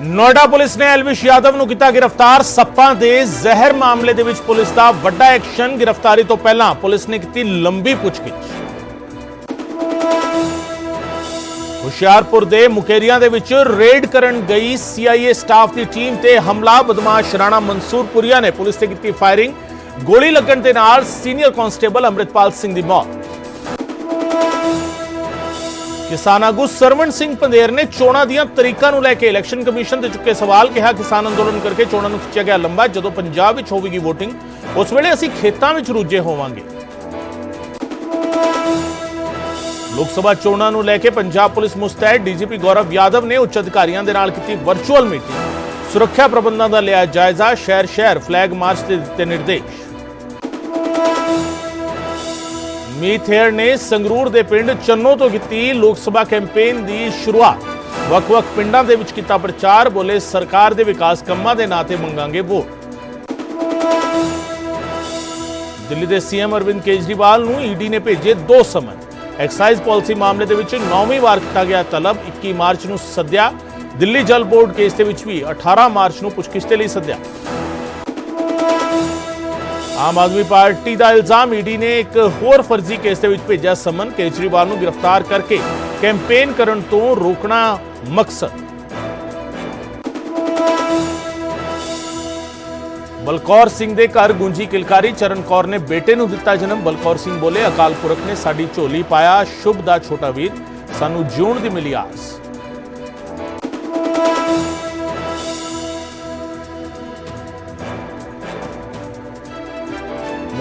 Noida police ਨੇ ਐਲਵਿਸ਼ ਯਾਦਵ ਨੂੰ ਕੀਤਾ ਗ੍ਰਿਫਤਾਰ। ਸੱਪਾਂ ਦੇ ਜ਼ਹਿਰ ਮਾਮਲੇ ਦੇ ਵਿੱਚ ਪੁਲਿਸ ਦਾ ਵੱਡਾ ਐਕਸ਼ਨ। ਗ੍ਰਿਫਤਾਰੀ ਤੋਂ ਪਹਿਲਾਂ ਪੁਲਿਸ ਨੇ ਕੀਤੀ ਲੰਬੀ ਪੁੱਛਗਿੱਛ। ਹੁਸ਼ਿਆਰਪੁਰ ਦੇ ਮੁਕੇਰੀਆਂ ਦੇ ਵਿੱਚ ਰੇਡ ਕਰਨ ਗਈ ਸੀਆਈਏ ਸਟਾਫ ਦੀ ਟੀਮ ਤੇ ਹਮਲਾ। ਬਦਮਾਸ਼ ਰਾਣਾ ਮਨਸੂਰਪੁਰੀਆ ਨੇ ਪੁਲਿਸ ਤੇ ਕੀਤੀ ਫਾਇਰਿੰਗ। ਗੋਲੀ ਲੱਗਣ ਦੇ ਨਾਲ ਸੀਨੀਅਰ ਕਾਂਸਟੇਬਲ ਅੰਮ੍ਰਿਤਪਾਲ ਸਿੰਘ ਦੀ ਮੌਤ। ਕਿਸਾਨ ਆਗੂ ਸਰਵਣ ਸਿੰਘ ਪੰਦੇਰ ਨੇ ਚੋਣਾਂ ਦੀਆਂ ਤਰੀਕਾਂ ਨੂੰ ਲੈ ਕੇ ਇਲੈਕਸ਼ਨ ਕਮਿਸ਼ਨ ਤੇ ਚੁੱਕੇ ਸਵਾਲ ਕਿਹਾ। ਕਿਸਾਨ ਅੰਦੋਲਨ ਕਰਕੇ ਚੋਣਾਂ ਨੂੰ ਖਿੱਚਿਆ ਗਿਆ ਲੰਬਾ। ਜਦੋਂ ਪੰਜਾਬ ਵਿੱਚ ਹੋਵੇਗੀ VOTING, ਉਸ ਵੇਲੇ ਅਸੀਂ ਖੇਤਾਂ ਵਿੱਚ ਰੁੱਝੇ ਹੋਵਾਂਗੇ। ਲੋਕ ਸਭਾ ਚੋਣਾਂ ਨੂੰ ਲੈ ਕੇ ਪੰਜਾਬ ਪੁਲਿਸ ਮੁਸਤੈਦ ਡੀਜੀਪੀ ਗੌਰਵ ਯਾਦਵ ਨੇ ਉੱਚ ਅਧਿਕਾਰੀਆਂ ਦੇ ਨਾਲ ਕੀਤੀ ਵਰਚੁਅਲ ਮੀਟਿੰਗ ਸੁਰੱਖਿਆ ਪ੍ਰਬੰਧਾਂ ਦਾ ਲਿਆ ਜਾਇਜ਼ਾ ਸ਼ਹਿਰ ਸ਼ਹਿਰ ਫਲੈਗ ਮਾਰਚ ਦੇ ਦਿੱਤੇ ਨਿਰਦੇਸ਼। ਮੀਤ ਨੇ ਸੰਗਰੂਰ ਦੇ ਪਿੰਡ ਚੰਨੋ ਤੋਂ ਕੀਤੀ ਲੋਕ ਸਭਾ ਕੈਂਪੇਨ ਦੀ ਸ਼ੁਰੂਆਤ। ਵੱਖ-ਵੱਖ ਪਿੰਡਾਂ ਦੇ ਵਿੱਚ ਕੀਤਾ ਪ੍ਰਚਾਰ, ਬੋਲੇ ਸਰਕਾਰ ਦੇ ਵਿਕਾਸ ਕੰਮਾਂ ਦੇ ਨਾਂ ਤੇ ਮੰਗਾਂਗੇ ਵੋਟ। ਦਿੱਲੀ ਦੇ ਸੀਐਮ ਅਰਵਿੰਦ ਕੇਜਰੀਵਾਲ ਨੂੰ ਈਡੀ ਨੇ ਭੇਜੇ ਦੋ ਸਮਨ। ਐਕਸਾਈਜ਼ ਪਾਲਿਸੀ ਮਾਮਲੇ ਦੇ ਵਿੱਚ ਨੌਵੀਂ ਵਾਰ ਕੀਤਾ ਗਿਆ ਤਲਬ 21 ਮਾਰਚ ਨੂੰ ਸੱਦਿਆ। ਦਿੱਲੀ ਜਲ ਬੋਰਡ ਕੇਸ ਦੇ ਵਿੱਚ ਵੀ 18 ਮਾਰਚ ਨੂੰ ਪੁੱਛਗਿੱਛ ਦੇ ਲਈ ਸੱਦਿਆ। ਆਮ ਆਦਮੀ ਪਾਰਟੀ ਦਾ ਇਲਜ਼ਾਮ ਈਡੀ ਨੇ ਇੱਕ ਹੋਰ ਫਰਜ਼ੀ ਕੇਸ ਦੇ ਵਿੱਚ ਭੇਜਿਆ। ਸਮਨ ਕੇਜਰੀਵਾਲ ਨੂੰ ਗ੍ਰਿਫਤਾਰ ਕਰਕੇ ਕੈਂਪੇਨ ਕਰਨ ਤੋਂ ਰੋਕਣਾ ਮਕਸਦ। ਬਲਕੌਰ ਸਿੰਘ ਦੇ ਘਰ ਗੁੰਜੀ ਕਿਲਕਾਰੀ, ਚਰਨ ਕੌਰ ਨੇ ਬੇਟੇ ਨੂੰ ਦਿੱਤਾ ਜਨਮ। ਬਲਕੌਰ ਸਿੰਘ ਬੋਲੇ, ਅਕਾਲ ਪੁਰਖ ਨੇ ਸਾਡੀ ਝੋਲੀ ਪਾਇਆ। ਸ਼ੁਭ ਦਾ ਛੋਟਾ ਵੀਰ, ਸਾਨੂੰ ਜਿਉਣ ਦੀ ਮਿਲੀ ਆਸ।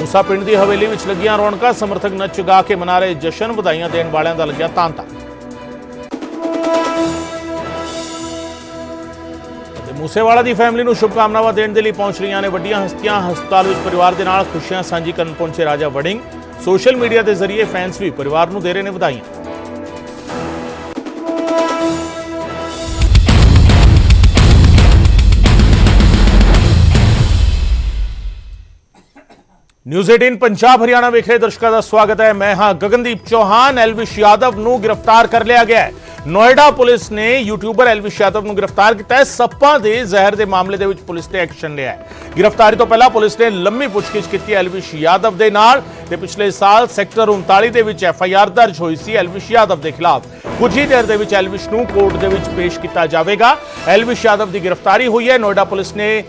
ਮੂਸਾ ਪਿੰਡ ਦੀ ਹਵੇਲੀ ਵਿੱਚ ਲੱਗੀਆਂ ਰੌਣਕਾਂ, ਸਮਰਥਕ ਨੱਚ ਗਾ ਕੇ ਮਨਾ ਰਹੇ ਜਸ਼ਨ ਵਧਾਈਆਂ ਦੇਣ ਵਾਲਿਆਂ ਦਾ ਲੱਗਿਆ ਤਾਂਤਾ। ਤੇ ਮੂਸੇਵਾਲਾ ਦੀ ਫੈਮਿਲੀ ਨੂੰ ਸ਼ੁਭਕਾਮਨਾਵਾਂ ਦੇਣ ਦੇ ਲਈ ਪਹੁੰਚ ਰਹੀਆਂ ਨੇ ਵੱਡੀਆਂ ਹਸਤੀਆਂ। ਹਸਪਤਾਲ ਵਿੱਚ ਪਰਿਵਾਰ ਦੇ ਨਾਲ ਖੁਸ਼ੀਆਂ ਸਾਂਝੀ ਕਰਨ ਪਹੁੰਚੇ ਰਾਜਾ ਵੜਿੰਗ। ਸੋਸ਼ਲ ਮੀਡੀਆ ਦੇ ਜ਼ਰੀਏ ਫੈਨਸ ਵੀ ਪਰਿਵਾਰ ਨੂੰ ਦੇ ਰਹੇ ਨੇ ਵਧਾਈਆਂ। ਨਿਊਜ਼ 18 ਪੰਜਾਬ ਹਰਿਆਣਾ ਵਿਖੇ ਦਰਸ਼ਕਾਂ ਦਾ ਸਵਾਗਤ ਹੈ। ਮੈਂ ਹਾਂ ਗਗਨਦੀਪ ਚੌਹਾਨ ਐਲਵਿਸ਼ ਯਾਦਵ ਨੂੰ ਗ੍ਰਿਫਤਾਰ ਕਰ ਲਿਆ ਗਿਆ ਹੈ। ਨੋਇਡਾ ਪੁਲਿਸ ਨੇ ਯੂਟਿਊਬਰ ਐਲਵਿਸ਼ ਯਾਦਵ ਨੂੰ ਗ੍ਰਿਫਤਾਰ ਕੀਤਾ ਹੈ। ਸੱਪਾਂ ਦੇ ਜ਼ਹਿਰ ਦੇ ਮਾਮਲੇ ਦੇ ਵਿੱਚ ਪੁਲਿਸ ਨੇ ਐਕਸ਼ਨ ਲਿਆ ਹੈ। ਗ੍ਰਿਫਤਾਰੀ ਤੋਂ ਪਹਿਲਾਂ ਪੁਲਿਸ ਨੇ ਲੰਮੀ ਪੁੱਛਗਿੱਛ ਕੀਤੀ ਐਲਵਿਸ਼ ਯਾਦਵ ਦੇ ਨਾਲ ਤੇ ਪਿਛਲੇ ਸਾਲ ਸੈਕਟਰ 39 ਦੇ ਵਿੱਚ ਐਫ ਆਈ ਆਰ ਦਰਜ ਹੋਈ ਸੀ ਐਲਵਿਸ਼ ਯਾਦਵ ਦੇ ਖਿਲਾਫ। ਕੁਝ ਹੀ ਦੇਰ ਦੇ ਵਿੱਚ ਐਲਵਿਸ਼ ਨੂੰ ਕੋਰਟ ਦੇ ਵਿੱਚ ਪੇਸ਼ ਕੀਤਾ ਜਾਵੇਗਾ। ਐਲਵਿਸ਼ ਯਾਦਵ ਦੀ ਗ੍ਰਿਫਤਾਰੀ ਹੋਈ ਹੈ। ਨੋਇਡਾ ਪੁਲਿਸ ਨੇ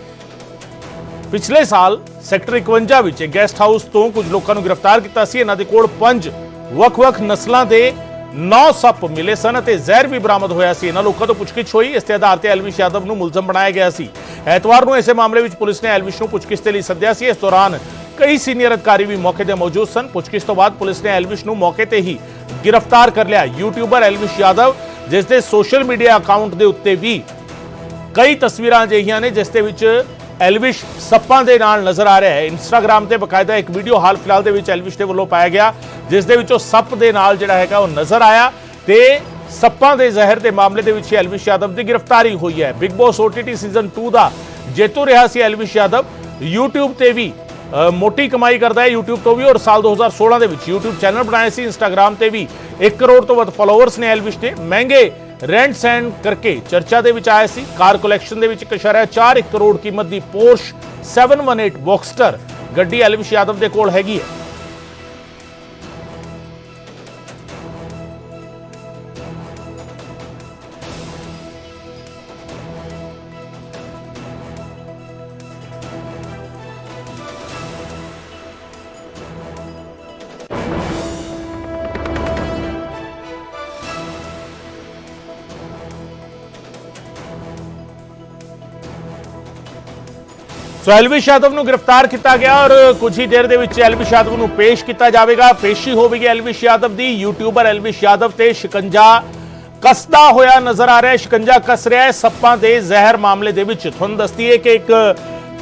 ਪਿਛਲੇ ਸਾਲ ਸੈਕਟਰ 51 ਵਿੱਚ ਗੈਸਟ ਹਾਊਸ ਤੋਂ ਕੁਝ ਲੋਕਾਂ ਨੂੰ ਗ੍ਰਿਫਤਾਰ ਕੀਤਾ ਸੀ। ਇਹਨਾਂ ਦੇ ਕੋਲ ਪੰਜ ਵੱਖ-ਵੱਖ ਨਸਲਾਂ ਦੇ 9 ਸੱਪ ਮਿਲੇ ਸਨ ਅਤੇ ਜ਼ਹਿਰ ਵੀ ਬਰਾਮਦ ਹੋਇਆ ਸੀ। ਇਹਨਾਂ ਲੋਕਾਂ ਤੋਂ ਪੁੱਛਗਿੱਛ ਹੋਈ। ਇਸ ਦੇ ਆਧਾਰ ਤੇ ਐਲਵਿਸ਼ ਯਾਦਵ ਨੂੰ ਮੁਲਜ਼ਮ ਬਣਾਇਆ ਗਿਆ ਸੀ। ਐਤਵਾਰ ਨੂੰ ਇਸੇ ਮਾਮਲੇ ਵਿੱਚ ਪੁਲਿਸ ਨੇ ਐਲਵਿਸ਼ ਨੂੰ ਪੁੱਛਗਿੱਛ ਦੇ ਲਈ ਸੱਦਿਆ ਸੀ। ਇਸ ਦੌਰਾਨ ਕਈ ਸੀਨੀਅਰ ਅਧਿਕਾਰੀ ਵੀ ਮੌਕੇ ਤੇ ਮੌਜੂਦ ਸਨ। ਪੁੱਛਗਿੱਛ ਤੋਂ ਬਾਅਦ ਪੁਲਿਸ ਨੇ ਐਲਵਿਸ਼ ਨੂੰ ਮੌਕੇ ਤੇ ਹੀ ਗ੍ਰਿਫਤਾਰ ਕਰ ਲਿਆ। ਯੂਟਿਊਬਰ ਐਲਵਿਸ਼ ਯਾਦਵ ਜਿਸ ਦੇ ਸੋਸ਼ਲ ਮੀਡੀਆ ਅਕਾਊਂਟ ਦੇ ਉੱਤੇ ਵੀ ਕਈ ਤਸਵੀਰਾਂ ਅਜਿਹੀਆਂ ਨੇ, ਜਿਸ ਦੇ ਵਿੱਚ ਐਲਵਿਸ਼ ਸੱਪਾਂ ਦੇ ਨਾਲ ਨਜ਼ਰ ਆ ਰਿਹਾ ਹੈ। ਇੰਸਟਾਗ੍ਰam ਤੇ ਬਕਾਇਦਾ ਇੱਕ ਵੀਡੀਓ ਹਾਲ ਫਿਲਹਾਲ ਦੇ ਵਿੱਚ ਐਲਵਿਸ਼ ਦੇ ਵੱਲੋਂ ਪਾਇਆ ਗਿਆ। ਜਿਸ ਦੇ ਵਿੱਚ ਉਹ ਸੱਪ ਦੇ ਨਾਲ ਜਿਹੜਾ ਹੈਗਾ ਉਹ ਨਜ਼ਰ ਆਇਆ ਤੇ ਸੱਪਾਂ ਦੇ ਜ਼ਹਿਰ ਦੇ ਮਾਮਲੇ ਦੇ ਵਿੱਚ ਐਲਵਿਸ਼ ਯਾਦਵ ਦੀ ਗ੍ਰਿਫਤਾਰੀ ਹੋਈ ਹੈ। ਬਿਗ ਬੌਸ OTT ਸੀਜ਼ਨ 2 ਦਾ ਜੇਤੂ ਰਿਹਾ ਸੀ ਐਲਵਿਸ਼ ਯਾਦਵ YouTube ਤੇ ਵੀ ਮੋਟੀ ਕਮਾਈ ਕਰਦਾ ਹੈ YouTube ਤੋਂ ਵੀ ਔਰ ਸਾਲ 2016 ਦੇ ਵਿੱਚ YouTube ਚੈਨਲ ਬਣਾਇਆ ਸੀ। Instagram ਤੇ ਵੀ 1 ਕਰੋੜ ਤੋਂ ਵੱਧ ਫਾਲੋਅਰਸ ਨੇ ਐਲਵਿਸ਼ ਦੇ। ਮਹਿੰਗੇ ਰੈਂਟ ਸੈਂਡ ਕਰਕੇ ਚਰਚਾ ਦੇ ਵਿੱਚ ਆਇਆ ਸੀ। ਕਾਰ ਕਲੈਕਸ਼ਨ ਦੇ ਵਿੱਚ 1.4 ਕਰੋੜ ਕੀਮਤ ਦੀ ਪੋਰਸ਼ 718 ਬੌਕਸਟਰ ਗੱਡੀ ਐਲਵਿਸ਼ ਯਾਦਵ ਦੇ ਕੋਲ ਹੈਗੀ ਹੈ। ਸੋ ਐਲਵਿਸ਼ ਯਾਦਵ ਨੂੰ ਗ੍ਰਿਫਤਾਰ ਕੀਤਾ ਗਿਆ ਔਰ ਕੁਝ ਹੀ ਦੇਰ ਦੇ ਵਿੱਚ ਐਲਵਿਸ਼ ਯਾਦਵ ਨੂੰ ਪੇਸ਼ ਕੀਤਾ ਜਾਵੇਗਾ। ਪੇਸ਼ੀ ਹੋਵੇਗੀ ਐਲਵਿਸ਼ ਯਾਦਵ ਦੀ। ਯੂਟਿਊਬਰ ਐਲਵਿਸ਼ ਯਾਦਵ ਤੇ ਸ਼ਿਕੰਜਾ ਕਸਦਾ ਹੋਇਆ ਨਜ਼ਰ ਆ ਰਿਹਾ ਹੈ। ਸ਼ਿਕੰਜਾ ਕਸ ਰਿਹਾ ਹੈ ਸੱਪਾਂ ਦੇ ਜ਼ਹਿਰ ਮਾਮਲੇ ਦੇ ਵਿੱਚ। ਤੁਹਾਨੂੰ ਦੱਸਦੀ ਹੈ ਕਿ ਇੱਕ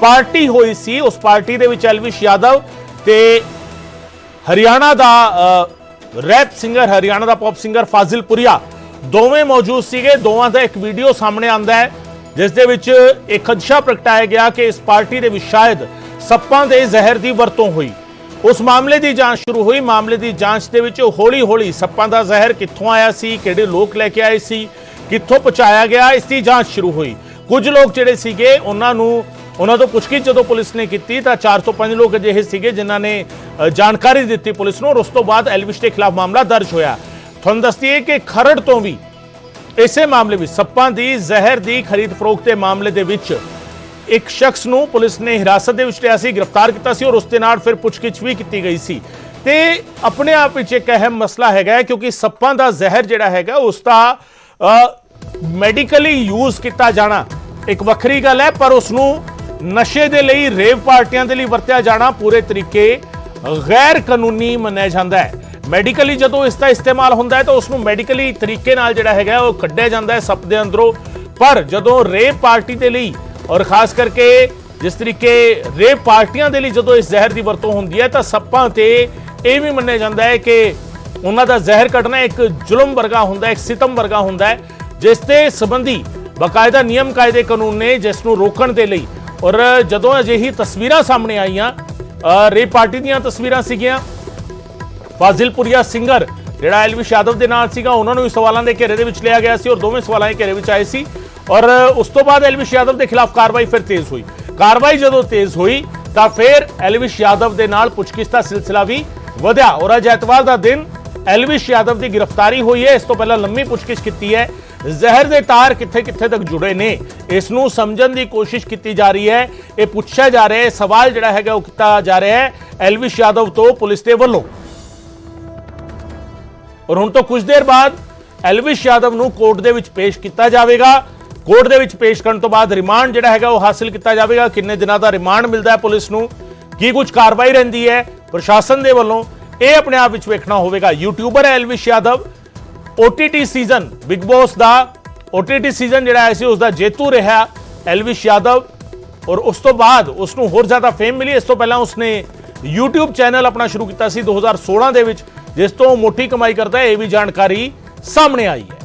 ਪਾਰਟੀ ਹੋਈ ਸੀ। ਉਸ ਪਾਰਟੀ ਦੇ ਵਿੱਚ ਐਲਵਿਸ਼ ਯਾਦਵ ਤੇ ਹਰਿਆਣਾ ਦਾ ਅ, ਰੈਪ ਸਿੰਗਰ ਹਰਿਆਣਾ ਦਾ ਪੌਪ ਸਿੰਗਰ ਫਾਜ਼ਿਲ ਪੁਰੀਆ ਦੋਵੇਂ ਮੌਜੂਦ ਸੀਗੇ। ਦੋਵਾਂ ਦਾ ਇੱਕ ਵੀਡੀਓ ਸਾਹਮਣੇ ਆਂਦਾ ਹੈ। ਜਿਸ ਦੇ ਵਿੱਚ ਇਹ ਖਦਸ਼ਾ ਪ੍ਰਗਟਾਇਆ ਗਿਆ ਕਿ ਇਸ ਪਾਰਟੀ ਦੇ ਵਿੱਚ ਸ਼ਾਇਦ ਸੱਪਾਂ ਦੇ ਜ਼ਹਿਰ ਦੀ ਵਰਤੋਂ ਹੋਈ। ਉਸ ਮਾਮਲੇ ਦੀ ਜਾਂਚ ਸ਼ੁਰੂ ਹੋਈ। ਮਾਮਲੇ ਦੀ ਜਾਂਚ ਦੇ ਵਿੱਚ ਹੌਲੀ-ਹੌਲੀ ਸੱਪਾਂ ਦਾ ਜ਼ਹਿਰ ਕਿੱਥੋਂ ਆਇਆ ਸੀ, ਕਿਹੜੇ ਲੋਕ ਲੈ ਕੇ ਆਏ ਸੀ, ਕਿੱਥੋਂ ਪਹੁੰਚਾਇਆ ਗਿਆ, ਇਸ ਦੀ ਜਾਂਚ ਸ਼ੁਰੂ ਹੋਈ। ਕੁਝ ਲੋਕ ਜਿਹੜੇ ਸੀਗੇ, ਉਹਨਾਂ ਨੂੰ, ਉਹਨਾਂ ਤੋਂ ਪੁੱਛਗਿੱਛ ਜਦੋਂ ਪੁਲਿਸ ਨੇ ਕੀਤੀ ਤਾਂ 4 ਤੋਂ 5 ਲੋਕ ਅਜਿਹੇ ਸੀਗੇ ਜਿਨ੍ਹਾਂ ਨੇ ਜਾਣਕਾਰੀ ਦਿੱਤੀ ਪੁਲਿਸ ਨੂੰ ਔਰ ਉਸ ਤੋਂ ਬਾਅਦ ਐਲਵਿਸ਼ ਦੇ ਖਿਲਾਫ ਮਾਮਲਾ ਦਰਜ ਹੋਇਆ। ਤੁਹਾਨੂੰ ਦੱਸਦੀ ਹੈ ਕਿ ਖਰੜ ਤੋਂ ਵੀ ਇਸੇ ਮਾਮਲੇ ਵਿੱਚ ਸੱਪਾਂ ਦੀ ਜ਼ਹਿਰ ਦੀ ਖਰੀਦ ਫਰੋਖਤ ਦੇ ਮਾਮਲੇ ਦੇ ਵਿੱਚ ਇੱਕ ਸ਼ਖਸ ਨੂੰ ਪੁਲਿਸ ਨੇ ਹਿਰਾਸਤ ਦੇ ਵਿੱਚ ਲਿਆ ਸੀ, ਗ੍ਰਿਫਤਾਰ ਕੀਤਾ ਸੀ ਔਰ ਉਸ ਦੇ ਨਾਲ ਫਿਰ ਪੁੱਛਗਿੱਛ ਵੀ ਕੀਤੀ ਗਈ ਸੀ। ਤੇ ਆਪਣੇ ਆਪ ਵਿੱਚ ਇੱਕ ਅਹਿਮ ਮਸਲਾ ਹੈਗਾ ਕਿਉਂਕਿ ਸੱਪਾਂ ਦਾ ਜ਼ਹਿਰ ਜਿਹੜਾ ਹੈਗਾ, ਉਸ ਦਾ ਮੈਡੀਕਲੀ ਯੂਜ਼ ਕੀਤਾ ਜਾਣਾ ਇੱਕ ਵੱਖਰੀ ਗੱਲ ਹੈ, ਪਰ ਉਸ ਨੂੰ ਨਸ਼ੇ ਦੇ ਲਈ ਰੇਵ ਪਾਰਟੀਆਂ ਦੇ ਲਈ ਵਰਤਿਆ ਜਾਣਾ ਪੂਰੇ ਤਰੀਕੇ ਗੈਰ ਕਾਨੂੰਨੀ ਮੰਨਿਆ ਜਾਂਦਾ ਹੈ। ਮੈਡੀਕਲੀ ਜਦੋਂ ਇਸ ਦਾ ਇਸਤੇਮਾਲ ਹੁੰਦਾ ਹੈ ਤਾਂ ਉਸ ਨੂੰ ਮੈਡੀਕਲੀ ਤਰੀਕੇ ਨਾਲ ਜਿਹੜਾ ਹੈਗਾ ਉਹ ਕੱਢਿਆ ਜਾਂਦਾ ਹੈ ਸੱਪ ਦੇ ਅੰਦਰੋਂ। ਪਰ ਜਦੋਂ ਰੇਪ ਪਾਰਟੀ ਦੇ ਲਈ ਔਰ ਖਾਸ ਕਰਕੇ ਜਿਸ ਤਰੀਕੇ ਰੇਪ ਪਾਰਟੀਆਂ ਦੇ ਲਈ ਜਦੋਂ ਇਸ ਜ਼ਹਿਰ ਦੀ ਵਰਤੋਂ ਹੁੰਦੀ ਹੈ ਤਾਂ ਸੱਪਾਂ ਤੇ ਇਹ ਵੀ ਮੰਨਿਆ ਜਾਂਦਾ ਹੈ ਕਿ ਉਹਨਾਂ ਦਾ ਜ਼ਹਿਰ ਕੱਢਣਾ ਇੱਕ ਜ਼ੁਲਮ ਵਰਗਾ ਹੁੰਦਾ ਹੈ, ਇੱਕ ਸਿਤਮ ਵਰਗਾ ਹੁੰਦਾ ਹੈ, ਜਿਸ ਦੇ ਸੰਬੰਧੀ ਬਕਾਇਦਾ ਨਿਯਮ ਕਾਇਦੇ ਕਾਨੂੰਨ ਨੇ ਜਿਸ ਨੂੰ ਰੋਕਣ ਦੇ ਲਈ ਔਰ ਜਦੋਂ ਅਜਿਹੀ ਤਸਵੀਰਾਂ ਸਾਹਮਣੇ ਆਈਆਂ ਰੇਪ ਪਾਰਟੀ ਦੀਆਂ ਤਸਵੀਰਾਂ ਸੀਗੀਆਂ ਫਾਜ਼ਿਲਪੁਰੀਆ ਸਿੰਗਰ, ਜਿਹੜਾ ਐਲਵਿਸ਼ ਯਾਦਵ ਦੇ ਨਾਲ ਸੀਗਾ, ਉਹਨਾਂ ਨੂੰ ਵੀ ਸਵਾਲਾਂ ਦੇ ਘੇਰੇ ਦੇ ਵਿੱਚ ਲਿਆ ਗਿਆ ਸੀ ਔਰ ਦੋਵੇਂ ਸਵਾਲਾਂ ਦੇ ਘੇਰੇ ਵਿੱਚ ਆਏ ਸੀ। ਔਰ ਉਸ ਤੋਂ ਬਾਅਦ ਐਲਵਿਸ਼ ਯਾਦਵ ਦੇ ਖਿਲਾਫ ਕਾਰਵਾਈ ਫਿਰ ਤੇਜ਼ ਹੋਈ। ਕਾਰਵਾਈ ਜਦੋਂ ਤੇਜ਼ ਹੋਈ, ਤਾਂ ਫਿਰ ਐਲਵਿਸ਼ ਯਾਦਵ ਦੇ ਨਾਲ ਪੁੱਛਗਿੱਛ ਦਾ ਸਿਲਸਿਲਾ ਵੀ ਵਧਿਆ ਔਰ ਅੱਜ ਐਤਵਾਰ ਦਾ ਦਿਨ ਐਲਵਿਸ਼ ਯਾਦਵ ਦੀ ਗ੍ਰਿਫਤਾਰੀ ਹੋਈ ਹੈ। ਇਸ ਤੋਂ ਪਹਿਲਾਂ ਲੰਮੀ ਪੁੱਛਗਿੱਛ ਕੀਤੀ ਹੈ। ਜ਼ਹਿਰ ਦੇ ਤਾਰ ਕਿੱਥੇ ਕਿੱਥੇ ਤੱਕ ਜੁੜੇ ਨੇ, ਇਸ ਨੂੰ ਸਮਝਣ ਦੀ ਕੋਸ਼ਿਸ਼ ਕੀਤੀ ਜਾ ਰਹੀ ਹੈ। ਇਹ ਪੁੱਛਿਆ ਜਾ ਰਿਹਾ ਹੈ ਸਵਾਲ ਜਿਹੜਾ ਹੈਗਾ ਉਹ ਕੀਤਾ ਜਾ ਰਿਹਾ ਹੈ ਐਲਵਿਸ਼ ਯਾਦਵ ਤੋਂ ਪੁਲਿਸ ਦੇ ਵੱਲੋਂ। ਔਰ ਹੁਣ ਤੋਂ ਕੁਝ ਦੇਰ ਬਾਅਦ ਐਲਵਿਸ਼ ਯਾਦਵ ਨੂੰ ਕੋਰਟ ਦੇ ਵਿੱਚ ਪੇਸ਼ ਕੀਤਾ ਜਾਵੇਗਾ। ਕੋਰਟ ਦੇ ਵਿੱਚ ਪੇਸ਼ ਕਰਨ ਤੋਂ ਬਾਅਦ ਰਿਮਾਂਡ ਜਿਹੜਾ ਹੈਗਾ ਉਹ ਹਾਸਲ ਕੀਤਾ ਜਾਵੇਗਾ। ਕਿੰਨੇ ਦਿਨਾਂ ਦਾ ਰਿਮਾਂਡ ਮਿਲਦਾ ਹੈ ਪੁਲਿਸ ਨੂੰ, ਕੀ ਕੁਝ ਕਾਰਵਾਈ ਰਹਿੰਦੀ ਹੈ, ਪ੍ਰਸ਼ਾਸਨ ਦੇ ਵੱਲੋਂ ਇਹ ਆਪਣੇ ਆਪ ਵਿੱਚ ਵੇਖਣਾ ਹੋਵੇਗਾ। ਯੂਟਿਊਬਰ ਹੈ Elvish Yadav. OTT season, Bigg Boss ਦਾ OTT ਸੀਜ਼ਨ ਜਿਹੜਾ ਆਇਆ ਸੀ ਉਸ ਦਾ ਜੇਤੂ ਰਿਹਾ ਐਲਵਿਸ਼ ਯਾਦਵ। ਔਰ ਉਸ ਤੋਂ ਬਾਅਦ ਉਸ ਨੂੰ ਹੋਰ ਜ਼ਿਆਦਾ ਫੇਮ ਮਿਲੀ। ਇਸ ਤੋਂ ਪਹਿਲਾਂ ਉਸਨੇ YouTube ਚੈਨਲ ਆਪਣਾ ਸ਼ੁਰੂ ਕੀਤਾ ਸੀ 2016 ਦੇ ਵਿੱਚ। ਜਿਸ ਤੋਂ ਮੋਟੀ ਕਮਾਈ ਕਰਦਾ ਹੈ, ਇਹ ਵੀ ਜਾਣਕਾਰੀ ਸਾਹਮਣੇ ਆਈ ਹੈ।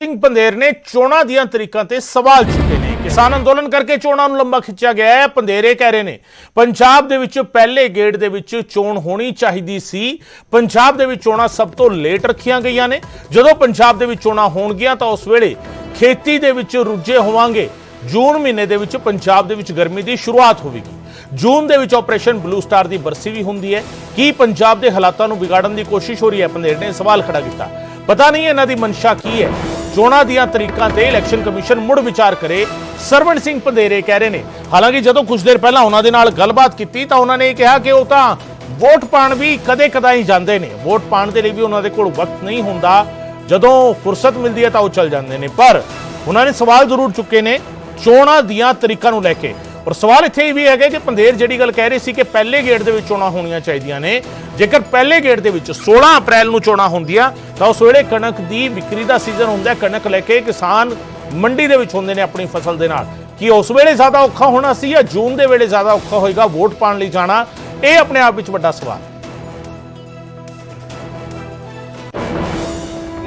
ਸਿੰਘ ਪੰਦੇਰ ਨੇ ਚੋਣਾਂ ਦੀਆਂ ਤਰੀਕਾਂ ਤੇ ਸਵਾਲ ਚੁੱਕੇ ਨੇ। ਕਿਸਾਨ ਅੰਦੋਲਨ ਕਰਕੇ ਚੋਣਾਂ ਨੂੰ ਲੰਬਾ ਖਿੱਚਿਆ ਗਿਆ ਹੈ ਪੰਦੇਰੇ ਕਹਿ ਰਹੇ ਨੇ, ਪੰਜਾਬ ਦੇ ਵਿੱਚ ਪਹਿਲੇ ਗੇੜ ਦੇ ਵਿੱਚ ਚੋਣ ਹੋਣੀ ਚਾਹੀਦੀ ਸੀ। ਪੰਜਾਬ ਦੇ ਵਿੱਚ ਚੋਣਾਂ ਸਭ ਤੋਂ ਲੇਟ ਰੱਖੀਆਂ ਗਈਆਂ ਨੇ। ਜਦੋਂ ਪੰਜਾਬ ਦੇ ਵਿੱਚ ਚੋਣਾਂ ਹੋਣਗੀਆਂ ਤਾਂ ਉਸ ਵੇਲੇ ਖੇਤੀ ਦੇ ਵਿੱਚ ਰੁੱਝੇ ਹੋਵਾਂਗੇ। ਜੂਨ ਮਹੀਨੇ ਦੇ ਵਿੱਚ ਪੰਜਾਬ ਦੇ ਵਿੱਚ ਗਰਮੀ ਦੀ ਸ਼ੁਰੂਆਤ ਹੋਵੇਗੀ। ਜੂਨ ਦੇ ਵਿੱਚ ਆਪਰੇਸ਼ਨ ਬਲੂ ਸਟਾਰ ਦੀ ਬਰਸੀ ਵੀ ਹੁੰਦੀ ਹੈ। ਕੀ ਪੰਜਾਬ ਦੇ ਹਾਲਾਤਾਂ ਨੂੰ ਵਿਗਾੜਨ ਦੀ ਕੋਸ਼ਿਸ਼ ਹੋ ਰਹੀ ਹੈ? ਪੰਦੇਰ ਨੇ ਸਵਾਲ ਖੜਾ ਕੀਤਾ। ਪਤਾ ਨਹੀਂ ਇਹਨਾਂ ਦੀ ਮਨਸ਼ਾ ਕੀ ਹੈ। ਚੋਣਾਂ ਦੀਆਂ ਤਰੀਕਾਂ ਤੇ ਇਲੈਕਸ਼ਨ ਕਮਿਸ਼ਨ ਮੁੜ ਵਿਚਾਰ ਕਰੇ। ਸਰਵਣ ਸਿੰਘ ਪੰਦੇਰੇ ਕਹਿ ਰਹੇ ਨੇ, ਹਾਲਾਂਕਿ ਜਦੋਂ ਕੁਝ ਦੇਰ ਪਹਿਲਾਂ ਉਹਨਾਂ ਦੇ ਨਾਲ ਗੱਲਬਾਤ ਕੀਤੀ ਤਾਂ ਉਹਨਾਂ ਨੇ ਇਹ ਕਿਹਾ ਕਿ ਉਹ ਤਾਂ ਵੋਟ ਪਾਣ ਵੀ ਕਦੇ ਕਦਾਈ ਜਾਂਦੇ ਨੇ। ਵੋਟ ਪਾਣ ਦੇ ਲਈ ਵੀ ਉਹਨਾਂ ਦੇ ਕੋਲ ਵਕਤ ਨਹੀਂ ਹੁੰਦਾ। ਜਦੋਂ ਫੁਰਸਤ ਮਿਲਦੀ ਹੈ ਤਾਂ ਉਹ ਚੱਲ ਜਾਂਦੇ ਨੇ। ਪਰ ਉਹਨਾਂ ਨੇ ਸਵਾਲ ਜ਼ਰੂਰ ਚੁੱਕੇ ਨੇ ਚੋਣਾਂ ਦੀਆਂ ਤਰੀਕਾਂ ਨੂੰ ਲੈ ਕੇ। ਔਰ ਸਵਾਲ ਇੱਥੇ ਇਹ ਵੀ ਹੈਗਾ ਕਿ ਪੰਦੇਰ ਜਿਹੜੀ ਗੱਲ ਕਹਿ ਰਹੀ ਸੀ ਕਿ ਪਹਿਲੇ ਗੇੜ ਦੇ ਵਿੱਚ ਚੋਣਾਂ ਹੋਣੀਆਂ ਚਾਹੀਦੀਆਂ ਨੇ। ਜੇਕਰ ਪਹਿਲੇ ਗੇੜ ਦੇ ਵਿੱਚ 16 ਅਪ੍ਰੈਲ ਨੂੰ ਚੋਣਾਂ ਹੁੰਦੀਆਂ, ਤਾਂ ਉਸ ਵੇਲੇ ਕਣਕ ਦੀ ਵਿਕਰੀ ਦਾ ਸੀਜ਼ਨ ਹੁੰਦਾ ਕਣਕ ਲੈ ਕੇ ਕਿਸਾਨ ਮੰਡੀ ਦੇ ਵਿੱਚ ਹੁੰਦੇ ਨੇ ਆਪਣੀ ਫਸਲ ਦੇ ਨਾਲ। ਕਿ ਉਸ ਵੇਲੇ ਜ਼ਿਆਦਾ ਔਖਾ ਹੋਣਾ ਸੀ ਜਾਂ ਜੂਨ ਦੇ ਵੇਲੇ ਜ਼ਿਆਦਾ ਔਖਾ ਹੋਏਗਾ? ਵੋਟ ਪਾਣ ਲਈ ਜਾਣਾ, ਇਹ ਆਪਣੇ ਆਪ ਵਿੱਚ ਵੱਡਾ ਸਵਾਲ।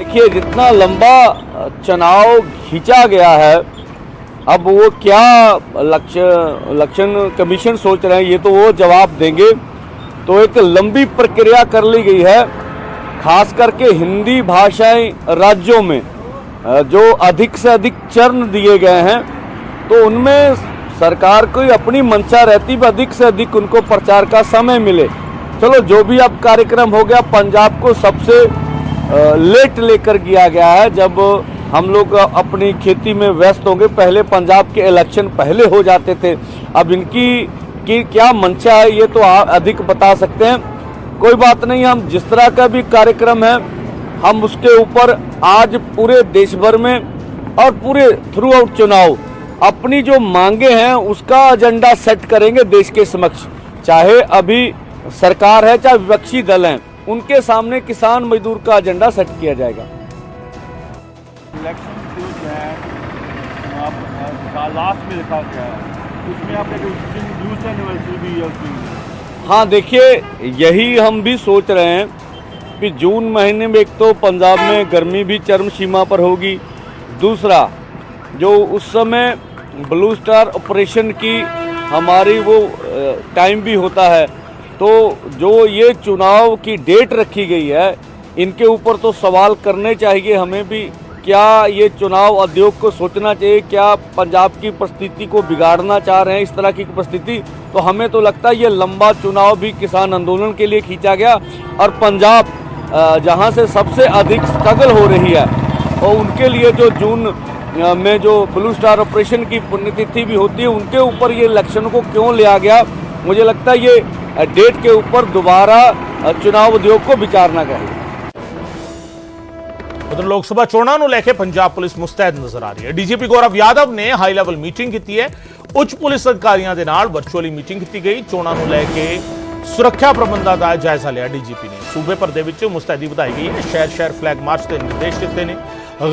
देखिए, जितना लंबा चुनाव खींचा गया है, अब वो क्या लक्ष्य इलेक्शन कमीशन सोच रहे हैं, ये तो वो जवाब देंगे। तो एक लंबी प्रक्रिया कर ली गई है, खास करके हिंदी भाषाएँ राज्यों में, जो अधिक से अधिक चरण दिए गए हैं तो उनमें सरकार को अपनी मंशा रहती है अधिक से अधिक उनको प्रचार का समय मिले। चलो, जो भी अब कार्यक्रम हो गया, पंजाब को सबसे लेट लेकर किया गया है। जब हम लोग अपनी खेती में व्यस्त होंगे, पहले पंजाब के इलेक्शन पहले हो जाते थे। अब इनकी की क्या मंशा है, ये तो आप अधिक बता सकते हैं। कोई बात नहीं, हम जिस तरह का भी कार्यक्रम है, हम उसके ऊपर आज पूरे देश भर में और पूरे थ्रू आउट चुनाव, अपनी जो मांगे हैं, उसका एजेंडा सेट करेंगे देश के समक्ष। चाहे अभी सरकार है, चाहे विपक्षी दल हैं उनके सामने किसान मजदूर का एजेंडा सेट किया जाएगा। इलेक्शन जो है आप लास्ट में लिखा गया है। उसमें आपने भी हाँ। देखिए यही हम भी सोच रहे हैं कि जून महीने में एक तो पंजाब में गर्मी भी चरम सीमा पर होगी। दूसरा जो उस समय ब्लू स्टार ऑपरेशन की हमारी वो टाइम भी होता है तो जो ये चुनाव की डेट रखी गई है, इनके ऊपर तो सवाल करने चाहिए हमें भी, क्या ये चुनाव उद्योग को सोचना चाहिए, क्या पंजाब की परिस्थिति को बिगाड़ना चाह रहे हैं, इस तरह की परिस्थिति? तो हमें तो लगता है ये लंबा चुनाव भी किसान आंदोलन के लिए खींचा गया, और पंजाब जहाँ से सबसे अधिक स्ट्रगल हो रही है, और उनके लिए जो जून में जो ब्लू स्टार ऑपरेशन की पुण्यतिथि भी होती है, उनके ऊपर ये इलेक्शन को क्यों लिया गया? मुझे लगता है ये डेट के ऊपर दोबारा अ, चुनाव उद्योग को विचारना चाहिए ਉਧਰ ਲੋਕ ਸਭਾ ਚੋਣਾਂ ਨੂੰ ਲੈ ਕੇ ਪੰਜਾਬ ਪੁਲਿਸ ਮੁਸਤੈਦ ਨਜ਼ਰ ਆ ਰਹੀ ਹੈ ਡੀਜੀਪੀ ਗੌਰਵ ਯਾਦਵ ਨੇ ਹਾਈ ਲੈਵਲ ਮੀਟਿੰਗ ਕੀਤੀ ਹੈ ਉੱਚ ਪੁਲਿਸ ਅਧਿਕਾਰੀਆਂ ਦੇ ਨਾਲ ਵਰਚੁਅਲੀ ਮੀਟਿੰਗ ਕੀਤੀ ਗਈ ਚੋਣਾਂ ਨੂੰ ਲੈ ਕੇ ਸੁਰੱਖਿਆ ਪ੍ਰਬੰਧਾਂ ਦਾ ਜਾਇਜ਼ਾ ਲਿਆ ਡੀਜੀਪੀ ਨੇ ਸੂਬੇ ਭਰ ਦੇ ਵਿੱਚ ਮੁਸਤੈਦੀ ਵਧਾਈ ਗਈ ਹੈ ਸ਼ਹਿਰ ਸ਼ਹਿਰ ਫਲੈਗ ਮਾਰਚ ਦੇ ਨਿਰਦੇਸ਼ ਦਿੱਤੇ ਨੇ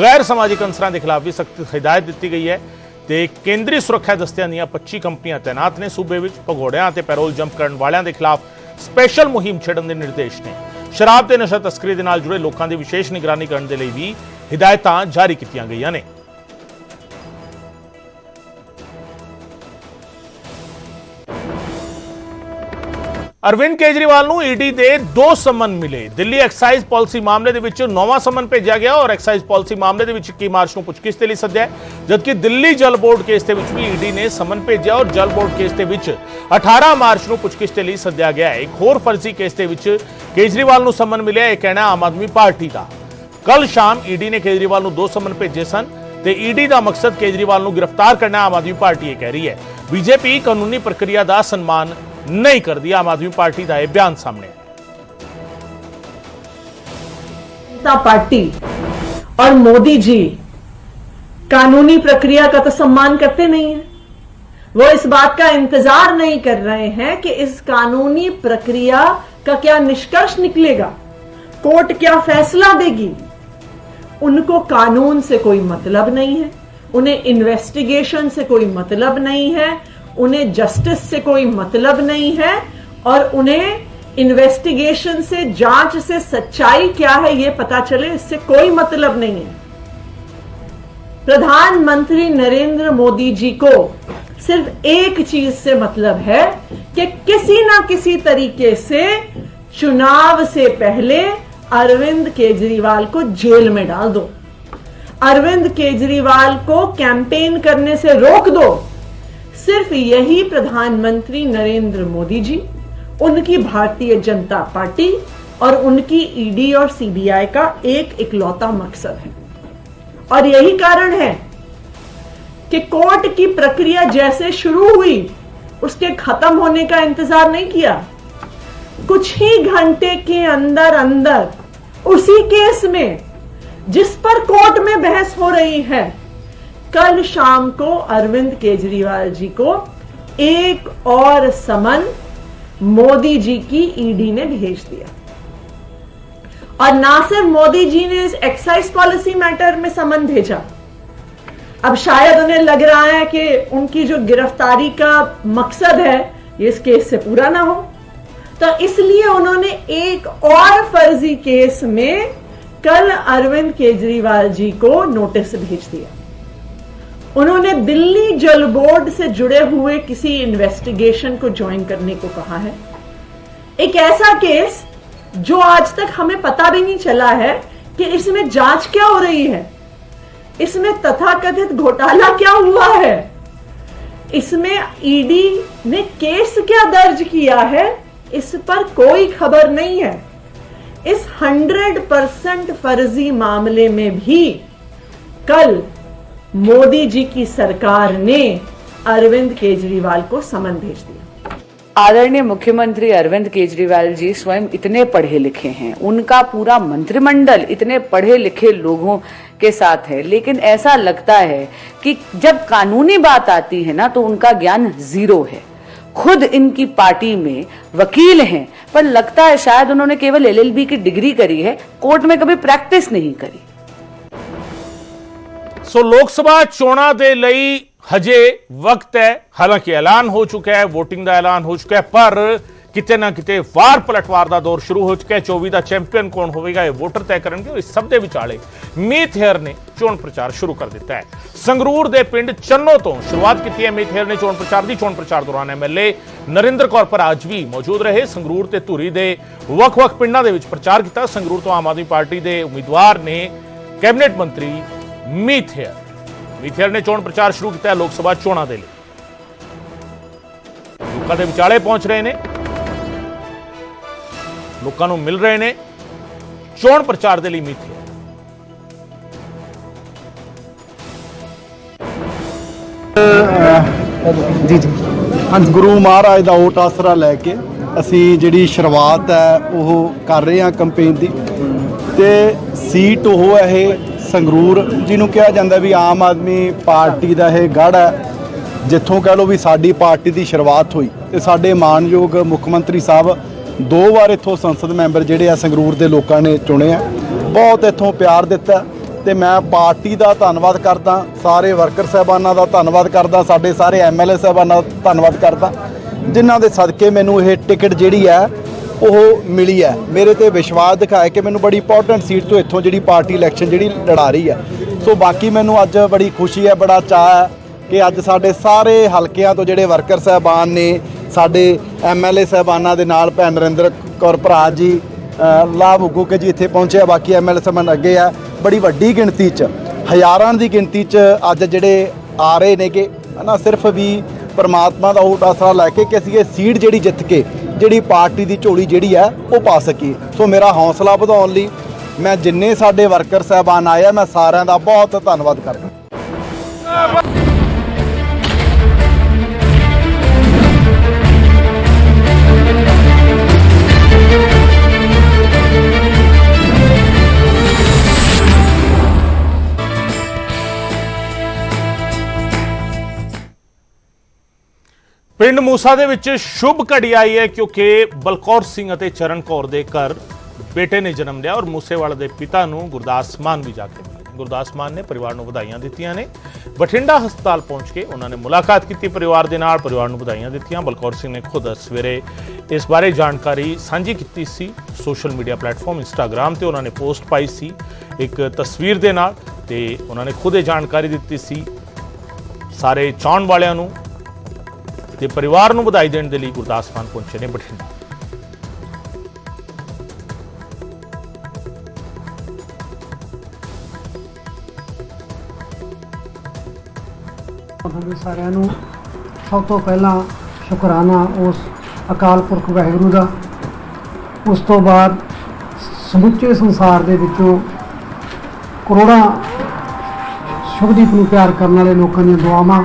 ਗੈਰ ਸਮਾਜਿਕ ਅੰਸਰਾਂ ਦੇ ਖਿਲਾਫ ਵੀ ਸਖਤ ਹਦਾਇਤ ਦਿੱਤੀ ਗਈ ਹੈ ਤੇ ਕੇਂਦਰੀ ਸੁਰੱਖਿਆ ਦਸਤਿਆਂ ਦੀਆਂ 25 ਕੰਪਨੀਆਂ ਤਾਇਨਾਤ ਨੇ ਸੂਬੇ ਵਿੱਚ ਭਗੌੜਿਆਂ ਤੇ ਪੈਰੋਲ ਜੰਪ ਕਰਨ ਵਾਲਿਆਂ ਦੇ ਖਿਲਾਫ ਸਪੈਸ਼ਲ ਮੁਹਿੰਮ ਛੇੜਨ ਦੇ ਨਿਰਦੇਸ਼ ਨੇ। ਸ਼ਰਾਬ ਤੇ ਨਸ਼ਾ ਤਸਕਰੀ ਦੇ ਨਾਲ ਜੁੜੇ ਲੋਕਾਂ ਦੀ ਵਿਸ਼ੇਸ਼ ਨਿਗਰਾਨੀ ਕਰਨ ਦੇ ਲਈ ਵੀ ਹਦਾਇਤਾਂ ਜਾਰੀ ਕੀਤੀਆਂ ਗਈਆਂ ਨੇ। ਅਰਵਿੰਦ ਕੇਜਰੀਵਾਲ ਨੂੰ ਈਡੀ ਦੇ ਦੋ ਸਮਨ ਮਿਲੇ। ਦਿੱਲੀ ਐਕਸਾਈਜ਼ ਪਾਲਿਸੀ ਮਾਮਲੇ ਦੇ ਵਿੱਚ ਨੌਵਾਂ ਸਮਨ ਭੇਜਿਆ ਗਿਆ ਔਰ ਐਕਸਾਈਜ਼ ਪਾਲਿਸੀ ਮਾਮਲੇ ਦੇ ਵਿੱਚ 21 ਮਾਰਚ ਨੂੰ ਪੁੱਛਗਿੱਛ ਦੇ ਲਈ ਸੱਦਿਆ ਜਦਕਿ ਦਿੱਲੀ ਜਲ ਬੋਰਡ ਕੇਸ ਦੇ ਵਿੱਚ ਵੀ ਈਡੀ ਨੇ ਸਮਨ ਭੇਜਿਆ ਔਰ ਜਲ ਬੋਰਡ ਕੇਸ ਦੇ ਵਿੱਚ 18 ਮਾਰਚ ਨੂੰ ਪੁੱਛਗਿੱਛ ਦੇ ਲਈ ਸੱਦਿਆ ਗਿਆ ਹੈ। ਇੱਕ ਹੋਰ ਫਰਜ਼ੀ ਕੇਸ ਦੇ ਵਿੱਚ ਕੇਜਰੀਵਾਲ ਨੂੰ ਸਮਨ ਮਿਲਿਆ, ਇਹ ਕਹਿਣਾ ਆਮ ਆਦਮੀ ਪਾਰਟੀ ਦਾ। ਕੱਲ ਸ਼ਾਮ ਈਡੀ ਨੇ ਕੇਜਰੀਵਾਲ ਨੂੰ ਦੋ ਸਮਨ ਭੇਜੇ ਸਨ ਤੇ ਈਡੀ ਦਾ ਮਕਸਦ ਕੇਜਰੀਵਾਲ ਨੂੰ ਗ੍ਰਿਫਤਾਰ ਕਰਨਾ, ਆਮ ਆਦਮੀ ਪਾਰਟੀ ਇਹ ਕਹਿ ਰਹੀ ਹੈ। ਬੀਜੇਪੀ ਕਾਨੂੰਨੀ ਪ੍ਰਕਿਰਿਆ ਦਾ ਸਨਮਾਨ ਨਹੀਂ ਕਰਦੀ ਆਮ ਆਦਮੀ ਪਾਰਟੀ ਦਾ ਇਹ ਬਿਆਨ ਸਾਹਮਣੇ ਆਇਆ जनता पार्टी और मोदी जी कानूनी प्रक्रिया का तो सम्मान करते नहीं है वो इस बात का इंतजार नहीं कर रहे हैं कि इस कानूनी प्रक्रिया का क्या निष्कर्ष निकलेगा कोर्ट क्या फैसला देगी उनको कानून से कोई मतलब नहीं है उन्हें इन्वेस्टिगेशन से कोई मतलब नहीं है, उन्हें जस्टिस से कोई मतलब नहीं है, और उन्हें इन्वेस्टिगेशन से, जाँच से सच्चाई क्या है यह पता चले, इससे कोई मतलब नहीं है। प्रधानमंत्री नरेंद्र मोदी जी को सिर्फ़ एक चीज़ से मतलब है कि किसी ना किसी तरीके से चुनाव से पहले अरविंद केजरीवाल को जेल में डाल दो। अरविंद केजरीवाल को कैंपेन करने से रोक दो। सिर्फ़ यही प्रधानमंत्री नरेंद्र मोदी जी, उनकी भारतीय जनता पार्टी और उनकी ईडी और सीबीआई का एक इकलौता मकसद है। और यही कारण है कि कोर्ट की प्रक्रिया जैसे शुरू हुई, उसके खत्म होने का इंतज़ार नहीं किया। कुछ ही घंटे के अंदर अंदर उसी केस में जिस पर कोर्ट में बहस हो रही है। कल शाम को अरविंद केजरीवाल जी को एक और समन मोदी जी की ईडी ने भेज दिया। और ना सिर्फ़ मोदी जी ने इस एक्साइज पॉलिसी मैटर में समन भेजा। अब शायद उन्हें लग रहा है कि उनकी जो गिरफ्तारी का मकसद है, ये इस केस से पूरा ना हो। तो इसलिए उन्होंने एक और फर्जी केस में कल अरविंद केजरीवाल जी को नोटिस भेज दिया। उन्होंने दिल्ली जल बोर्ड से जुड़े हुए किसी इन्वेस्टिगेशन को ज्वाइन करने को कहा है। एक ऐसा केस जो आज तक हमें पता भी नहीं चला है कि इसमें जाँच क्या हो रही है। इसमें तथाकथित घोटाला क्या हुआ है? इसमें ईडी ने केस क्या दर्ज किया है? इस पर कोई खबर नहीं है। इस 100 परसेंट फर्जी मामले में भी कल मोदी जी की सरकार ने अरविंद केजरीवाल को समन भेज दिया। आदरणीय मुख्यमंत्री अरविंद केजरीवाल जी स्वयं इतने पढ़े लिखे हैं। उनका पूरा मंत्रिमंडल इतने पढ़े लिखे लोगों के साथ है। लेकिन ऐसा लगता है कि जब कानूनी बात आती है ना तो उनका ज्ञान ज़ीरो है। खुद इनकी पार्टी में वकील हैं पर लगता है शायद उन्होंने केवल एलएलबी की डिग्री करी है कोर्ट में कभी प्रैक्टिस नहीं करी ਸੋ ਲੋਕ ਸਭਾ ਚੋਣਾਂ ਦੇ ਲਈ ਹਜੇ ਵਕਤ ਹੈ ਹਾਲਾਂਕਿ ਐਲਾਨ ਹੋ ਚੁੱਕਾ ਹੈ VOTING ਦਾ ਐਲਾਨ ਹੋ ਚੁੱਕਾ ਹੈ ਪਰ ਕਿਤੇ ਨਾ ਕਿਤੇ ਵਾਰ ਪਲਟਵਾਰ ਦਾ ਦੌਰ ਸ਼ੁਰੂ ਹੋ ਚੁੱਕਾ ਹੈ। 24 ਦਾ ਚੈਂਪੀਅਨ ਕੌਣ ਹੋਵੇਗਾ, ਇਹ ਵੋਟਰ ਤੈਅ ਕਰਨਗੇ ਇਸ ਸਭ ਦੇ ਵਿਚਾਲੇ ਮੀਤ ਹੇਅਰ ਨੇ ਚੋਣ ਪ੍ਰਚਾਰ ਸ਼ੁਰੂ ਕਰ ਦਿੱਤਾ ਹੈ। ਸੰਗਰੂਰ ਦੇ ਪਿੰਡ ਚੰਨੋ ਤੋਂ ਸ਼ੁਰੂਆਤ ਕੀਤੀ ਹੈ ਅਮਿਤ ਹੇਅਰ ਨੇ ਚੋਣ ਪ੍ਰਚਾਰ ਦੀ। ਚੋਣ ਪ੍ਰਚਾਰ ਦੌਰਾਨ ਐਮਐਲਏ ਨਰਿੰਦਰ ਕੌਰ ਪਰ ਵੀ ਮੌਜੂਦ ਰਹੇ। ਸੰਗਰੂਰ ਤੇ ਧੂਰੀ ਦੇ ਵੱਖ-ਵੱਖ ਪਿੰਡਾਂ ਦੇ ਵਿੱਚ ਪ੍ਰਚਾਰ ਕੀਤਾ। ਸੰਗਰੂਰ ਤੋਂ ਆਮ ਆਦਮੀ ਪਾਰਟੀ ਦੇ ਉਮੀਦਵਾਰ ਨੇ ਕੈਬਨਿਟ ਮੰਤਰੀ ਮੀਤ ਹੇਰ ਮੀਤ ਹੇਰ ਨੇ ਚੋਣ ਪ੍ਰਚਾਰ ਸ਼ੁਰੂ ਕੀਤਾ ਲੋਕ ਸਭਾ ਚੋਣਾਂ ਦੇ ਲਈ। ਲੋਕਾਂ ਦੇ ਵਿਚਾਲੇ ਪਹੁੰਚ ਰਹੇ ਨੇ। ਲੋਕਾਂ ਨੂੰ ਮਿਲ ਰਹੇ ਨੇ। ਚੋਣ ਪ੍ਰਚਾਰ ਦੇ ਲਈ ਹੇਰ ਜੀ ਜੀ। ਹਾਂਜੀ। ਗੁਰੂ ਮਹਾਰਾਜ ਦਾ ਓਟ ਆਸਰਾ ਲੈ ਕੇ ਅਸੀਂ ਜਿਹੜੀ ਸ਼ੁਰੂਆਤ ਹੈ ਉਹ ਕਰ ਰਹੇ ਹਾਂ ਕੈਂਪੇਨ ਦੀ। ਤੇ ਸੀਟ ਉਹ ਹੈ ਇਹ ਸੰਗਰੂਰ ਜਿਹਨੂੰ ਕਿਹਾ ਜਾਂਦਾ ਵੀ ਆਮ ਆਦਮੀ ਪਾਰਟੀ ਦਾ ਇਹ ਗੜ ਹੈ ਜਿੱਥੋਂ ਕਹ ਲਓ ਵੀ ਸਾਡੀ ਪਾਰਟੀ ਦੀ ਸ਼ੁਰੂਆਤ ਹੋਈ। ਤੇ ਸਾਡੇ ਮਾਨਯੋਗ ਮੁੱਖ ਮੰਤਰੀ ਸਾਹਿਬ ਦੋ ਵਾਰ ਇੱਥੋਂ ਸੰਸਦ ਮੈਂਬਰ ਜਿਹੜੇ ਆ ਸੰਗਰੂਰ ਦੇ ਲੋਕਾਂ ਨੇ ਚੁਣੇ ਆ। ਬਹੁਤ ਇੱਥੋਂ ਪਿਆਰ ਦਿੱਤਾ ਤੇ ਮੈਂ ਪਾਰਟੀ ਦਾ ਧੰਨਵਾਦ ਕਰਦਾ, ਸਾਰੇ ਵਰਕਰ ਸਾਹਿਬਾਨਾਂ ਦਾ ਧੰਨਵਾਦ ਕਰਦਾ, ਸਾਡੇ ਸਾਰੇ ਐਮਐਲਏ ਸਾਹਿਬਾਨਾਂ ਦਾ ਧੰਨਵਾਦ ਕਰਦਾ, ਜਿਨ੍ਹਾਂ ਦੇ ਸਦਕੇ ਮੈਨੂੰ ਇਹ ਟਿਕਟ ਜਿਹੜੀ ਹੈ ਉਹ ਮਿਲੀ ਹੈ ਮੇਰੇ ਤੇ ਵਿਸ਼ਵਾਸ ਦਿਖਾਇਆ ਕਿ ਮੈਨੂੰ ਬੜੀ ਇੰਪੋਰਟੈਂਟ ਸੀਟ ਤੋਂ ਇੱਥੋਂ ਜਿਹੜੀ ਪਾਰਟੀ ਇਲੈਕਸ਼ਨ ਜਿਹੜੀ ਲੜਾ ਰਹੀ ਹੈ ਸੋ ਬਾਕੀ ਮੈਨੂੰ ਅੱਜ ਬੜੀ ਖੁਸ਼ੀ ਹੈ ਬੜਾ ਚਾਅ ਹੈ ਕਿ ਅੱਜ ਸਾਡੇ ਸਾਰੇ ਹਲਕਿਆਂ ਤੋਂ ਜਿਹੜੇ ਵਰਕਰ ਸਾਹਿਬਾਨ ਨੇ ਸਾਡੇ ਐਮਐਲਏ ਸਾਹਿਬਾਨਾਂ ਦੇ ਨਾਲ ਭੈਣ ਨਰਿੰਦਰ ਕੌਰ ਭਰਾ ਜੀ ਲਾਭ ਲਾਭ ਕੇ ਜੀ ਇੱਥੇ ਪਹੁੰਚੇ ਆ, ਬਾਕੀ ਐਮਐਲਏ ਸਾਹਿਬਾਨ ਅੱਗੇ ਆ। ਬੜੀ ਵੱਡੀ ਗਿਣਤੀ 'ਚ, ਹਜ਼ਾਰਾਂ ਦੀ ਗਿਣਤੀ 'ਚ ਅੱਜ ਜਿਹੜੇ ਆ ਰਹੇ ਨੇਗੇ ਨਾ ਸਿਰਫ ਵੀ ਪਰਮਾਤਮਾ ਦਾ ਓਟ ਆਸਰਾ ਲੈ ਕੇ ਕਿ ਅਸੀਂ ਇਹ ਸੀਟ ਜਿਹੜੀ ਜਿੱਤ ਕੇ, ਜਿਹੜੀ ਪਾਰਟੀ ਦੀ ਝੋਲੀ ਜਿਹੜੀ ਹੈ ਉਹ ਪਾ ਸਕੀਏ। ਸੋ ਮੇਰਾ ਹੌਸਲਾ ਵਧਾਉਣ ਲਈ ਮੈਂ ਜਿੰਨੇ ਸਾਡੇ ਵਰਕਰ ਸਾਹਿਬਾਨ ਆਏ ਆ, ਮੈਂ ਸਾਰਿਆਂ ਦਾ ਬਹੁਤ ਧੰਨਵਾਦ ਕਰਦਾ। ਪਿੰਡ ਮੂਸਾ ਦੇ ਵਿੱਚ ਸ਼ੁਭ ਘੜੀ ਆਈ ਹੈ ਕਿਉਂਕਿ ਬਲਕੌਰ ਸਿੰਘ ਅਤੇ ਚਰਨ ਕੌਰ ਦੇ ਘਰ ਬੇਟੇ ਨੇ ਜਨਮ ਲਿਆ ਔਰ ਮੂਸੇਵਾਲਾ ਦੇ ਪਿਤਾ ਨੂੰ ਗੁਰਦਾਸ ਮਾਨ ਵੀ ਜਾ ਕੇ ਮਿਲੇ। ਗੁਰਦਾਸ ਮਾਨ ਨੇ ਪਰਿਵਾਰ ਨੂੰ ਵਧਾਈਆਂ ਦਿੱਤੀਆਂ ਨੇ। ਬਠਿੰਡਾ ਹਸਪਤਾਲ ਪਹੁੰਚ ਕੇ ਉਹਨਾਂ ਨੇ ਮੁਲਾਕਾਤ ਕੀਤੀ ਪਰਿਵਾਰ ਦੇ ਨਾਲ, ਪਰਿਵਾਰ ਨੂੰ ਵਧਾਈਆਂ ਦਿੱਤੀਆਂ। ਬਲਕੌਰ ਸਿੰਘ ਨੇ ਖੁਦ ਸਵੇਰੇ ਇਸ ਬਾਰੇ ਜਾਣਕਾਰੀ ਸਾਂਝੀ ਕੀਤੀ ਸੀ ਸੋਸ਼ਲ ਮੀਡੀਆ ਪਲੇਟਫਾਰਮ ਇੰਸਟਾਗ੍ਰam ਤੇ ਉਹਨਾਂ ਨੇ ਪੋਸਟ ਪਾਈ ਸੀ ਇੱਕ ਤਸਵੀਰ ਦੇ ਨਾਲ ਤੇ ਉਹਨਾਂ ਨੇ ਖੁਦ ਇਹ ਜਾਣਕਾਰੀ ਦਿੱਤੀ ਸੀ। ਸਾਰੇ ਚਾਹਣ ਵਾਲਿਆਂ ਨੂੰ ਤੇ ਪਰਿਵਾਰ ਨੂੰ ਵਧਾਈ ਦੇਣ ਦੇ ਲਈ ਗੁਰਦਾਸ ਮਾਨ ਪਹੁੰਚੇ ਨੇ ਬਠਿੰਡਾ। ਤੁਹਾਨੂੰ ਸਾਰਿਆਂ ਨੂੰ ਸਭ ਤੋਂ ਪਹਿਲਾਂ ਸ਼ੁਕਰਾਨਾ ਉਸ ਅਕਾਲ ਪੁਰਖ ਵਾਹਿਗੁਰੂ ਦਾ। ਉਸ ਤੋਂ ਬਾਅਦ ਸਮੁੱਚੇ ਸੰਸਾਰ ਦੇ ਵਿੱਚੋਂ ਕਰੋੜਾਂ ਸ਼ੁਭਦੀਪ ਨੂੰ ਪਿਆਰ ਕਰਨ ਵਾਲੇ ਲੋਕਾਂ ਦੀਆਂ ਦੁਆਵਾਂ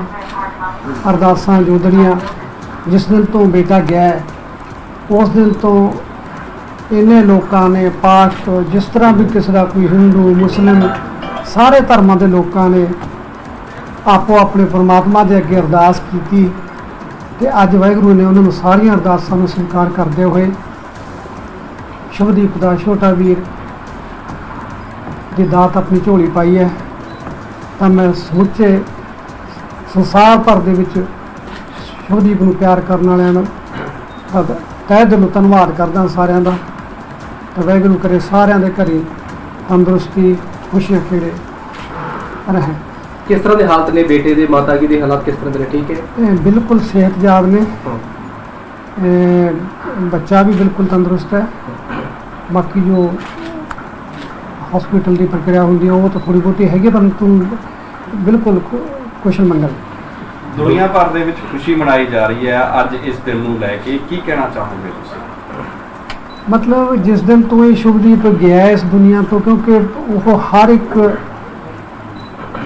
ਅਰਦਾਸਾਂ ਜੋਦੜੀਆਂ ਜਿਸ ਦਿਨ ਤੋਂ ਬੇਟਾ ਗਿਆ ਉਸ ਦਿਨ ਤੋਂ ਇਹਨੇ ਲੋਕਾਂ ਨੇ ਪਾਠ, ਜਿਸ ਤਰ੍ਹਾਂ ਵੀ ਕਿਸੇ ਦਾ ਕੋਈ ਹਿੰਦੂ, ਮੁਸਲਿਮ ਸਾਰੇ ਧਰਮਾਂ ਦੇ ਲੋਕਾਂ ਨੇ ਆਪੋ ਆਪਣੇ ਪਰਮਾਤਮਾ ਦੇ ਅੱਗੇ ਅਰਦਾਸ ਕੀਤੀ ਤੇ ਅੱਜ ਵਾਹਿਗੁਰੂ ਨੇ ਉਹਨਾਂ ਨੂੰ ਸਾਰੀਆਂ ਅਰਦਾਸਾਂ ਨੂੰ ਸਵੀਕਾਰ ਕਰਦੇ ਹੋਏ ਸ਼ੁਭਦੀਪ ਦਾ ਛੋਟਾ ਵੀਰ ਦੀ ਦਾਤ ਆਪਣੀ ਝੋਲੀ ਪਾਈ ਹੈ। ਤਾਂ ਮੈਂ ਸਮੁੱਚੇ ਸੰਸਾਰ ਭਰ ਦੇ ਵਿੱਚ ਸ਼ੁਭਦੀਪ ਨੂੰ ਪਿਆਰ ਕਰਨ ਵਾਲਿਆਂ ਦਾ ਦਾ ਤਹਿ ਦਿਲੋਂ ਧੰਨਵਾਦ ਕਰਦਾ ਸਾਰਿਆਂ ਦਾ। ਤੇ ਵਾਹਿਗੁਰੂ ਕਰੇ ਸਾਰਿਆਂ ਦੇ ਘਰੇ ਤੰਦਰੁਸਤੀ ਖੁਸ਼ੀਆਂ ਖੇੜੇ ਰਹੇ। ਕਿਸ ਤਰ੍ਹਾਂ ਦੇ ਹਾਲਤ ਨੇ ਬੇਟੇ ਦੇ ਮਾਤਾ ਜੀ ਦੇ ਹਾਲਾਤ ਕਿਸ ਤਰ੍ਹਾਂ ਦੇ ਨੇ? ਠੀਕ ਹੈ? ਬਿਲਕੁਲ ਸਿਹਤਯਾਬ ਨੇ। ਬੱਚਾ ਵੀ ਬਿਲਕੁਲ ਤੰਦਰੁਸਤ ਹੈ। ਬਾਕੀ ਜੋ ਹਸਪੀਟਲ ਦੀ ਪ੍ਰਕਿਰਿਆ ਹੁੰਦੀ ਹੈ ਉਹ ਤਾਂ ਥੋੜੀ ਬਹੁਤੀ ਹੈਗੀ ਹੈ, ਪਰੰਤੂ ਬਿਲਕੁਲ ਕੁਸ਼ਲ ਮੰਗਲ। ਦੁਨੀਆ ਭਰ ਦੇ ਵਿੱਚ ਖੁਸ਼ੀ ਮਨਾਈ ਜਾ ਰਹੀ ਹੈ। ਅੱਜ ਇਸ ਦਿਨ ਨੂੰ ਲੈ ਕੇ ਕੀ ਕਹਿਣਾ ਚਾਹੋਗੇ ਤੁਸੀਂ? ਮਤਲਬ ਜਿਸ ਦਿਨ ਤੋਂ ਇਹ ਸ਼ੁਭਦੀਪ ਗਿਆ ਇਸ ਦੁਨੀਆ ਤੋਂ ਕਿਉਂਕਿ ਉਹ ਹਰ ਇੱਕ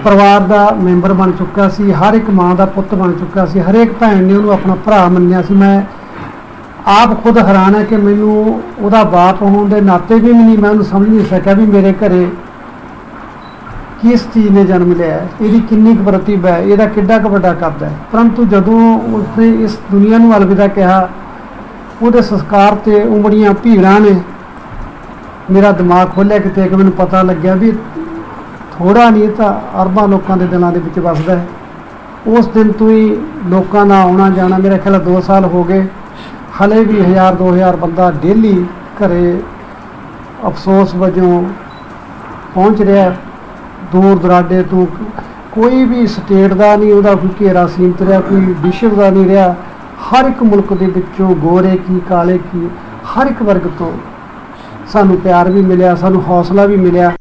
ਪਰਿਵਾਰ ਦਾ ਮੈਂਬਰ ਬਣ ਚੁੱਕਾ ਸੀ ਹਰ ਇੱਕ ਮਾਂ ਦਾ ਪੁੱਤ ਬਣ ਚੁੱਕਾ ਸੀ ਹਰੇਕ ਭੈਣ ਨੇ ਉਹਨੂੰ ਆਪਣਾ ਭਰਾ ਮੰਨਿਆ ਸੀ। ਮੈਂ ਆਪ ਖੁਦ ਹੈਰਾਨ ਹੈ ਕਿ ਮੈਨੂੰ ਉਹਦਾ ਬਾਪ ਹੋਣ ਦੇ ਨਾਤੇ ਵੀ ਨਹੀਂ ਮੈਂ ਉਹਨੂੰ ਸਮਝ ਨਹੀਂ ਸਕਿਆ ਵੀ ਮੇਰੇ ਘਰੇ ਕਿਸ ਚੀਜ਼ ਨੇ ਜਨਮ ਲਿਆ? ਇਹਦੀ ਕਿੰਨੀ ਕੁ ਪ੍ਰਤਿਭਾ ਹੈ? ਇਹਦਾ ਕਿੱਡਾ ਕੁ ਵੱਡਾ ਕੱਦ ਹੈ? ਪਰੰਤੂ ਜਦੋਂ ਉਸਨੇ ਇਸ ਦੁਨੀਆ ਨੂੰ ਅਲਵਿਦਾ ਕਿਹਾ, ਉਹਦੇ ਸੰਸਕਾਰ ਤੇ ਉਮੜੀਆਂ ਭੀੜਾਂ ਨੇ ਮੇਰਾ ਦਿਮਾਗ ਖੋਲ੍ਹਿਆ ਕਿਤੇ ਕਿ ਮੈਨੂੰ ਪਤਾ ਲੱਗਿਆ ਵੀ ਥੋੜਾ ਨਹੀਂ ਤਾਂ ਅਰਬਾਂ ਲੋਕਾਂ ਦੇ ਦਿਲਾਂ ਦੇ ਵਿੱਚ ਵੱਸਦਾ ਹੈ। ਉਸ ਦਿਨ ਤੋਂ ਹੀ ਲੋਕਾਂ ਦਾ ਆਉਣਾ ਜਾਣਾ, ਮੇਰਾ ਖਿਆਲ 2 ਸਾਲ ਹੋ ਗਏ। ਹਲੇ ਵੀ 1000 2000 ਬੰਦਾ ਡੇਲੀ ਘਰੇ ਅਫਸੋਸ ਵਜੋਂ ਪਹੁੰਚ ਰਿਹਾ ਦੂਰ ਦਰਾਡੇ ਤੋਂ ਕੋਈ ਵੀ ਸਟੇਟ ਦਾ ਨਹੀਂ, ਉਹਦਾ ਕੋਈ ਘੇਰਾ ਸੀਮਤ ਰਿਹਾ, ਕੋਈ ਵਿਸ਼ਵ ਦਾ ਨਹੀਂ ਰਿਹਾ। ਹਰ ਇੱਕ ਮੁਲਕ ਦੇ ਵਿੱਚੋਂ ਗੋਰੇ ਕੀ, ਕਾਲੇ ਕੀ, ਹਰ ਇੱਕ ਵਰਗ ਤੋਂ ਸਾਨੂੰ ਪਿਆਰ ਵੀ ਮਿਲਿਆ, ਸਾਨੂੰ ਹੌਸਲਾ ਵੀ ਮਿਲਿਆ।